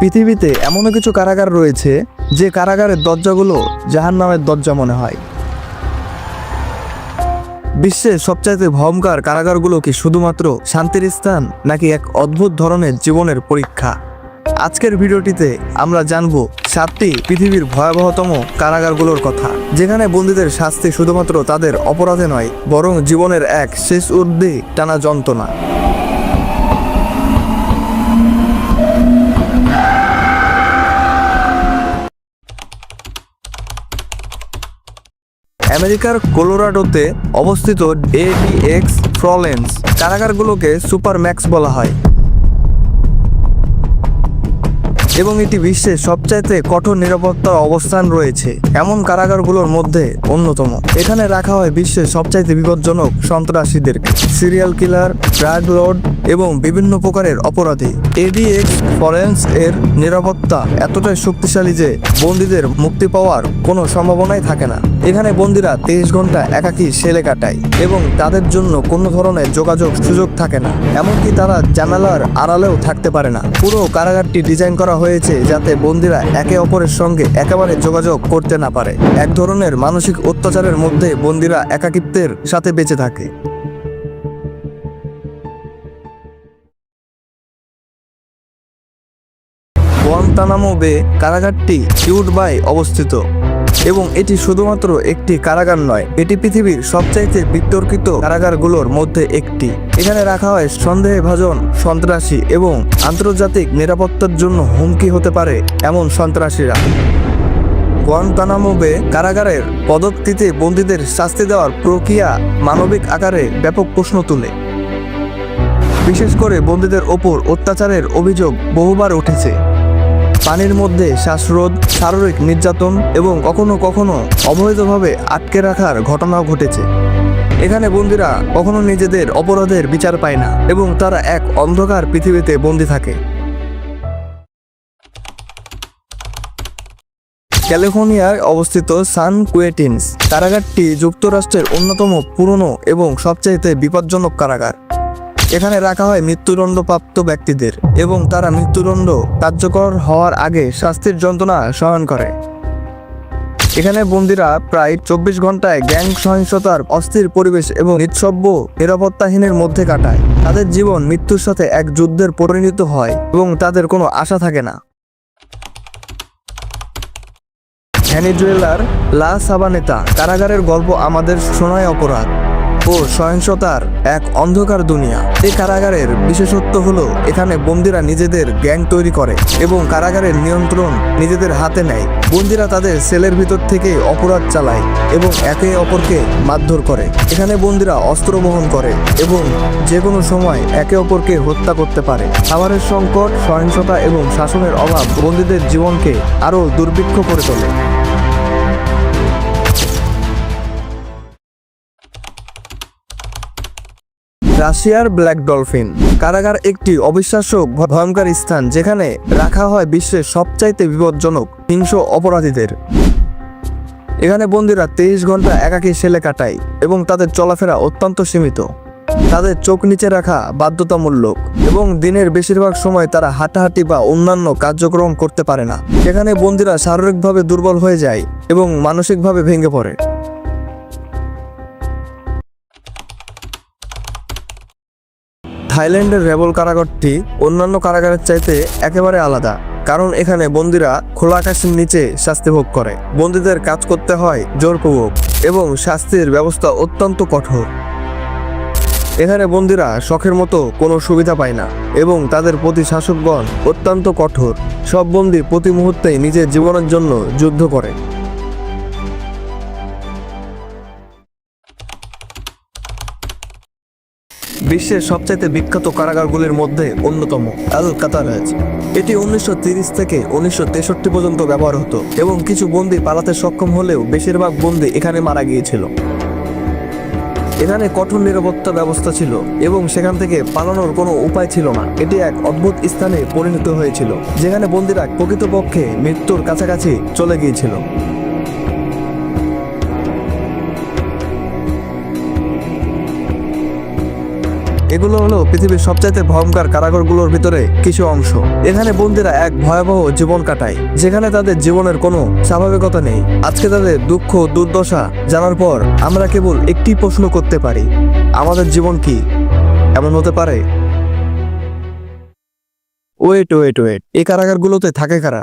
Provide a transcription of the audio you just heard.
পৃথিবীতে এমনও কিছু কারাগার রয়েছে যে কারাগারের দরজাগুলো জাহান নামের দরজা মনে হয়। বিশ্বের সবচাইতে ভয়ঙ্কর কারাগারগুলো কি শুধুমাত্র শান্তির স্থান নাকি এক অদ্ভুত ধরনের জীবনের পরীক্ষা? আজকের ভিডিওটিতে আমরা জানব সাতটি পৃথিবীর ভয়াবহতম কারাগারগুলোর কথা, যেখানে বন্দীদের শাস্তি শুধুমাত্র তাদের অপরাধে নয়, বরং জীবনের এক শেষ ঊর্ধ্বে টানা যন্ত্রণা। আমেরিকার কোলোরাডোতে অবস্থিত এডিএক্স ফ্রলেন্স কারাগারগুলোকে সুপার ম্যাক্স বলা হয়। এবং এটি বিশ্বের সবচাইতে কঠোর নিরাপত্তার অবস্থান রয়েছে। এমন কারাগারগুলোর মধ্যে অন্যতম। এখানে রাখা হয় বিশ্বের সবচাইতে বিপজ্জনক সন্ত্রাসীদেরকে। সিরিয়াল কিলার, ড্রাগ লর্ড এবং বিভিন্ন প্রকারের অপরাধী। এডিএক্স ফরেন্স এর নিরাপত্তা এতটাই শক্তিশালী যে বন্দীদের মুক্তি পাওয়ার কোনো সম্ভাবনাই থাকে না। এখানে বন্দীরা তেইশ ঘণ্টা একাকী সেলে কাটায় এবং তাদের জন্য কোনো ধরনের যোগাযোগ সুযোগ থাকে না। এমনকি তারা জানালার আড়ালেও থাকতে পারে না। পুরো কারাগারটি ডিজাইন করা হয়েছে যাতে বন্দীরা একে অপরের সঙ্গে একেবারে যোগাযোগ করতে না পারে। এক ধরনের মানসিক অত্যাচারের মধ্যে বন্দীরা একাকিত্বের সাথে বেঁচে থাকে। গুয়ান্তানামো বে কারাগারটি অবস্থিত। এবং এটি শুধুমাত্র একটি কারাগার নয়, এটি পৃথিবীর সবচাইতে বিতর্কিত কারাগারগুলোর মধ্যে একটি। এখানে রাখা হয় সন্দেহভাজন সন্ত্রাসী এবং আন্তর্জাতিক নিরাপত্তার জন্য হুমকি হতে পারে এমন সন্ত্রাসীরা। গুয়ান্তানামো কারাগারের পদক্তিতে বন্দীদের শাস্তি দেওয়ার প্রক্রিয়া মানবিক আকারে ব্যাপক প্রশ্ন তুলে। বিশেষ করে বন্দীদের ওপর অত্যাচারের অভিযোগ বহুবার উঠেছে। পানির মধ্যে শ্বাসরোধ, শারীরিক নির্যাতন এবং কখনো কখনো অবৈধভাবে আটকে রাখার ঘটনাও ঘটেছে। এখানে বন্দীরা কখনো নিজেদের অপরাধের বিচার পায় না এবং তারা এক অন্ধকার পৃথিবীতে বন্দী থাকে। ক্যালিফোর্নিয়ায় অবস্থিত সান কুয়েটিনস কারাগারটি যুক্তরাষ্ট্রের অন্যতম পুরনো এবং সবচাইতে বিপজ্জনক কারাগার। এখানে রাখা হয় মৃত্যুদণ্ডপ্রাপ্ত ব্যক্তিদের এবং তারা মৃত্যুদণ্ড কার্যকর হওয়ার আগে শাস্তির যন্ত্রণা সহন করে। এখানে বন্দীরা প্রায় চব্বিশ ঘন্টায় গ্যাং সহিংসতার অস্থির পরিবেশ এবং নিঃসব্য নিরাপত্তাহীনের মধ্যে কাটায়। তাদের জীবন মৃত্যুর সাথে এক যুদ্ধের পরিণত হয় এবং তাদের কোনো আশা থাকে না। ভ্যানিজুয়েলার লা সাবানেতা কারাগারের গল্প আমাদের শোনায় অপরাধ। ও সহিংসতার এক অন্ধকার দুনিয়া। এই কারাগারের বিশেষত্ব হলো, এখানে বন্দিরা নিজেদের গ্যাং তৈরি করে এবং কারাগারের নিয়ন্ত্রণ নিজেদের হাতে নেয়। বন্দিরা তাদের সেলের ভিতর থেকে অপরাধ চালায় এবং একে অপরকে মারধর করে। এখানে বন্দিরা অস্ত্র বহন করে এবং যে কোনো সময় একে অপরকে হত্যা করতে পারে। খাবারের সংকট, সহিংসতা এবং শাসনের অভাব বন্দীদের জীবনকে আরও দুর্ভিক্ষ করে তোলে। রাশিয়ার ব্ল্যাক ডলফিন। কারাগার একটি অবিশ্বাস্য ভয়ঙ্কর স্থান যেখানে রাখা হয় বিশ্বের সবচাইতে বিপজ্জনক হিংস অপরাধীদের। এখানে বন্দীরা তেইশ ঘণ্টা একাকী সেলে কাটায় এবং তাদের চলাফেরা অত্যন্ত সীমিত। তাদের চোখ নিচে রাখা বাধ্যতামূলক এবং দিনের বেশিরভাগ সময় তারা হাঁটাহাঁটি বা অন্যান্য কার্যক্রম করতে পারে না। এখানে বন্দীরা শারীরিকভাবে দুর্বল হয়ে যায় এবং মানসিকভাবে ভেঙে পড়ে। থাইল্যান্ডের রেবল কারাগারটি অন্যান্য কারাগারের চাইতে একেবারে আলাদা, কারণ এখানে বন্দীরা খোলা আকাশের নিচে শাস্তি ভোগ করে। বন্দীদের কাজ করতে হয় জোরপূর্বক এবং শাস্তির ব্যবস্থা অত্যন্ত কঠোর। এখানে বন্দীরা শখের মতো কোনো সুবিধা পায় না এবং তাদের প্রতি শাসকগণ অত্যন্ত কঠোর। সব বন্দী প্রতি মুহূর্তে নিজের জীবনের জন্য যুদ্ধ করে। বিশ্বের সবচাইতে বিখ্যাত কারাগারগুলির মধ্যে অন্যতম আল কাতারাজ এটি উনিশশো থেকে উনিশশো তেষট্টি পর্যন্ত ব্যবহার হতো এবং কিছু বন্দি পালাতে সক্ষম হলেও বেশিরভাগ বন্দি এখানে মারা গিয়েছিল। এখানে কঠোর নিরাপত্তা ব্যবস্থা ছিল এবং সেখান থেকে পালানোর কোনো উপায় ছিল না। এটি এক অদ্ভুত স্থানে পরিণত হয়েছিল, যেখানে বন্দিরা প্রকৃতপক্ষে মৃত্যুর কাছাকাছি চলে গিয়েছিল। এগুলো হলো পৃথিবীর সবচাইতে ভয়ঙ্কর কারাগারগুলোর ভিতরে কিছু অংশ। এখানে বন্দীরা এক ভয়াবহ জীবন কাটায়, যেখানে তাদের জীবনের কোনো স্বাভাবিকতা নেই। আজকে তাদের দুঃখ, দুর্দশা জানার পর আমরা কেবল একটি প্রশ্ন করতে পারি, আমাদের জীবন কি? এমন হতে পারে? ওয়েট ওয়েট ওয়েট, এই কারাগারগুলোতে থাকে কারা?